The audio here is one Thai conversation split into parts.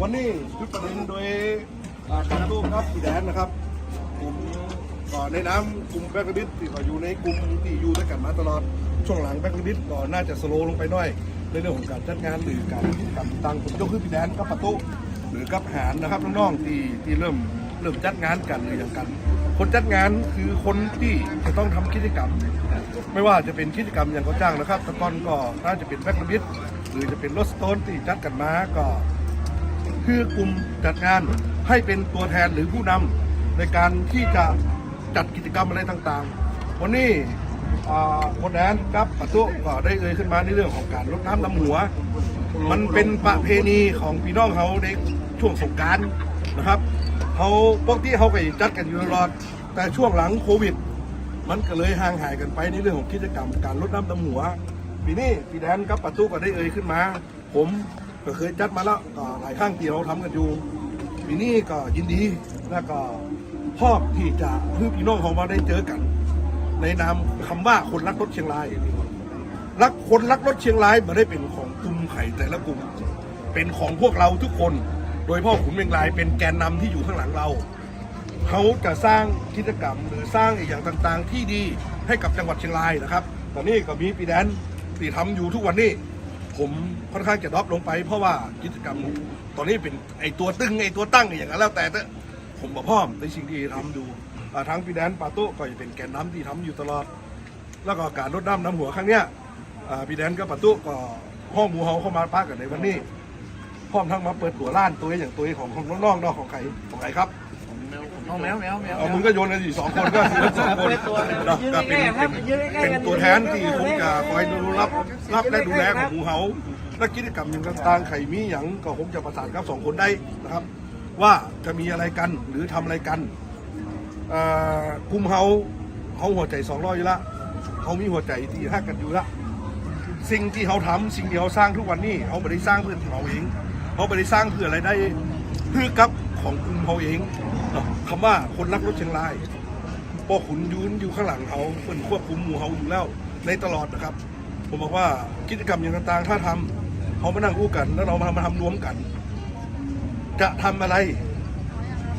วันนี้ชุดประเด็นโดยอ่าการตู้ครับพี่แดนนะครับกลุ่มก่อในน้ำกลุ่มแบงค์ดิสที่ก็อยู่ในกลุ่มที่อยู่ด้วยกันมาตลอดช่วงหลังแบงค์ดิสก็น่าจะสโลลงไปหน่อย ในเรื่องของการจัดงานหรือการกิจกรต่างผมยกขึ้นพี่แดนกับประตูหรือกับหารนะครับน้องๆที่ที่เริ่มเริ่มจัดงานกันหรืออย่างกัน คนจัดงานคือคนที่จะต้องทำกิจกรรม ไม่ว่าจะเป็นกิจกรรมอย่างเขาจ้างนะครับตะกอนก็น่าจะเป็นแบ็คบิทหรือจะเป็นรถสโตนที่จัดกันมาก็ คือกลุ่มจัดงานให้เป็นตัวแทนหรือผู้นำในการที่จะจัดกิจกรรมอะไรต่างๆ วันนี้คนแดนกับปะตุก็ได้เอ่ยขึ้นมาในเรื่องของการรดน้ำดำหัว มันเป็นประเพณีของพี่น้องเขาในช่วงสงกรารนะครับเขาปกติเขาก็จัดกันอยู่ตลอด แต่ช่วงหลังโควิด มันก็เลยห่างหายกันไปในเรื่องของกิจกรรมการรดน้ำดำหัวปีนี้พี่แดนกับปะตุก็ได้เอ่ยขึ้นมา ผม ก็เคยจัดมาแล้วก็หลายครั้งที่เราทำกันอยู่ปีนี้ก็ยินดีแล้วก็พอมที่จะเพื่อพี่น้องของเราได้เจอกัน ในนามคำว่าคนรักรถเชียงรายรักคนรักรถเชียงรายไม่ได้เป็นของกลุ่มไข่แต่ละกลุ่ม เป็นของพวกเราทุกคน โดยพ่อขุนเมงรายเป็นแกนนำที่อยู่ข้างหลังเราเขาจะสร้างกิจกรรมหรือสร้างอย่างต่างๆ ที่ดีให้กับจังหวัดเชียงรายนะครับ ตอนนี้ก็มีปีแดนตีทำอยู่ทุกวันนี้ ผมค่อนข้างจะดรอปลงไป เพราะว่ากิจกรรมตอนนี้เป็นไอตัวตึงไอตัวตั้งอย่างนั้นแล้วแต่ถอะผมบอกพ่อมในสิ่งที่ทำดูอ่าทั้งปีแดนปาโต้ก็จะเป็นแกนน้ำที่ทำอยู่ตลอด แล้วก็การรดน้ำน้ำหัวครั้งเนี้ยอ่าพี่แดนกับปะตุก็ห้องหมูเฮาเข้ามาพักกันในวันนี้พร้อมทั้งมาเปิดตัวร้านตัวอย่างตัวของของน้องๆเนอกของใครของใครครับ เอาแมวแมวแมวเอามึงก็โยนกันอยู่สองคนก็คือทั้งสองคนเนาะก็เป็นเป็นเป็นตัวแทนที่คงจะคอยดูรับรับและดูแลของหมูเฮาและกิจกรรมอย่างต่างๆไข่มีอย่างก็คงจะประสานกับสองคนได้นะครับ ว่าจะมีอะไรกันหรือทำอะไรกันเอ่อกลุ่มเฮาเฮาหัวใจสองร้อยอยู่ละเขามีหัวใจที่ฮักกันอยู่ละสิ่งที่เขาทำสิ่งที่เขาสร้างทุกวันนี้เขาไม่ได้สร้างเพื่อตัวเขาเองเขาไม่ได้สร้างเพื่ออะไรได้เพื่อกับ ของกุมเขาเองเนาะคำว่าคนรักรถเชียงรายพ่อขุนยืนอยู่ข้างหลังเขาเป็นควบคุมหมู่เขาอยู่แล้วในตลอดนะครับ ผมบอกว่ากิจกรรมอย่างต่างๆ ถ้าทำเขามานั่งอู้กัน แล้วเรามามาทำรวมกัน จะทำอะไร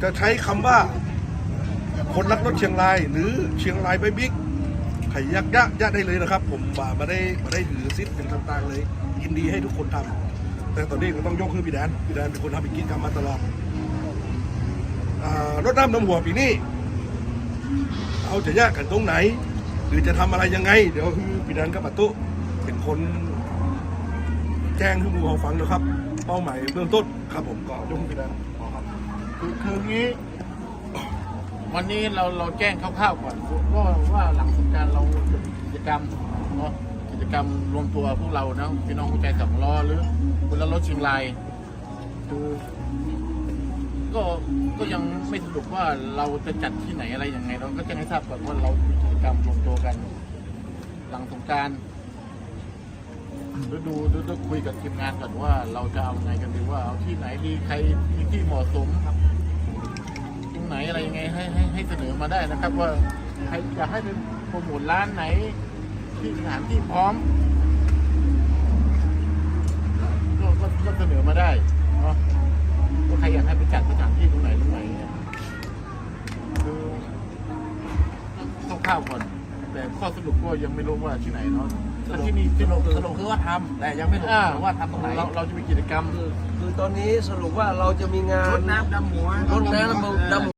จะใช้คำว่า คนรักรถเชียงราย หรือเชียงรายไบบิ๊กไข่ยักษ์ยะยะได้เลยนะครับ ผมบ่ามาได้มาได้ถือซิปเป็นต่างๆเลยยินดีให้ทุกคนทำแต่ตอนนี้ก็ต้องยกคือพี่แดนพี่แดนเป็นคนทำเป็นกิจกรรมมาตลอด รถน้ำน้ำหัวปีนี้เอาจะแยกกันตรงไหน หรือจะทำอะไรยังไง เดี๋ยวคือพี่แดนกับปะตุเป็นคน แจ้งให้หมูเขาฟังนะครับ เป้าหมายเบื้องต้นครับ ผมก็ยกให้พี่แดนขอครับคือคืองี้ วันนี้เราเราแจ้งคร่าวๆก่อนว่าว่าหลังสงการเราจะกิจกรรมเนาะกิจกรรมรวมตัวพวกเรานะพี่น้องหัวใจสองล้อหรือคนละรถเชียงรายคือ ก็ก็ยังไม่สรุปว่าเราจะจัดที่ไหนอะไรยังไง เราก็จ้งให้ทราบก่อนว่าเรามีกิจกรรมรวมตัวกัน หลังสงกรารดูดูดูดูคุยกับทีมงานก่อนว่าเราจะเอาไงกันดีว่าเอาที่ไหนดีใครมีที่เหมาะสมครับตรงไหนอะไรยังไงให้ให้ให้เสนอมาได้นะครับ ว่าใครอยากให้เป็นโปรโมทร้านไหนที่สถานที่พร้อมก็ก็ก็เสนอมาได้เนาะว่าใครอยากให้ไปจัดสถานที่ตรงไหนตรงไหนเนี่ยคือต้อง ข้าวๆก่อนแต่ข้อสรุปก็ยังไม่รู้ว่าที่ไหนเนาะแต่ที่นี่ที่สเรารุปสรุปคือว่าทำแต่ยังไม่รู้อ่าว่าทำตรงไหนเราเราจะมีกิจกรรม คือคือตอนนี้สรุปว่าเราจะมีงานรดน้ำดำหัว รดน้ำดำ